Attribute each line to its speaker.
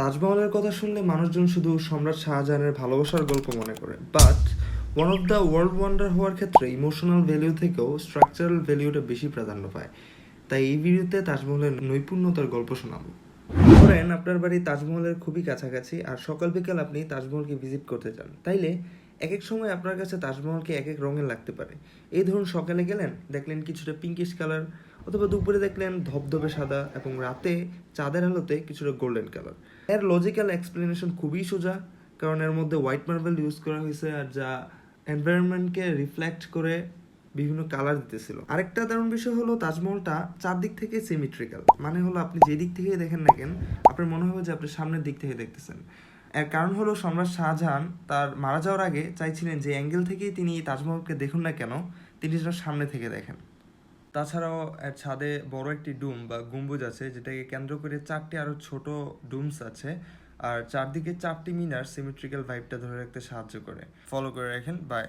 Speaker 1: তাজমহলের কথা শুনলে মানুষজন শুধু সম্রাট শাহজাহানের ভালোবাসার গল্প মনে করে। But one of the world wonder হওয়ার ক্ষেত্রে ইমোশনাল ভ্যালিউ থেকেও স্ট্রাকচারাল ভ্যালিউটা বেশি প্রাধান্য পায়। তাই এই ভিডিওতে তাজমহলের নৈপুণ্যতার গল্প শোনাবো। ধরেন আপনার বাড়ি তাজমহলের খুবই কাছাকাছি আর সকাল বিকাল আপনি তাজমহলকে ভিজিট করতে চান তাইলে এক এক সময় আপনার কাছে তাজমহলকে এক এক রঙের লাগতে পারে। এই ধরুন সকালে গেলেন, দেখলেন কিছুটা পিঙ্কিশ কালার অথবা দুপুরে দেখলেন ধবধবে সাদা এবং রাতে চাঁদের আলোতে কিছুটা গোল্ডেন কালারের লজিক্যাল এক্সপ্লেনেশন খুবই সোজা, কারণ এর মধ্যে হোয়াইট মার্বেল ইউজ করা হয়েছে আর যা এনভায়রনমেন্টকে রিফ্লেক্ট করে বিভিন্ন কালার দিতেছিল। আরেকটা দারুণ বিষয় হলো তাজমহলটা চারদিক থেকে সিমেট্রিক্যাল মানে হলো আপনি যে দিক থেকে দেখেন না কেন, আপনার মনে হবে যে আপনি সামনের দিক থেকে দেখতেছেন। এর কারণ হলো সম্রাট শাহজাহান তার মারা যাওয়ার আগে চাইছিলেন যে অ্যাঙ্গেল থেকেই তিনি তাজমহলকে দেখুন না কেন, তিনি যেন সামনে থেকে দেখেন। তাছাড়াও এর ছাদে বড় একটি ডুম বা গম্বুজ আছে, যেটাকে কেন্দ্র করে চারটি আরও ছোট ডুমস আছে আর চারদিকে চারটি মিনার সিমেট্রিক্যাল ভাইবটা ধরে রাখতে সাহায্য করে। ফলো করে রাখেন বাই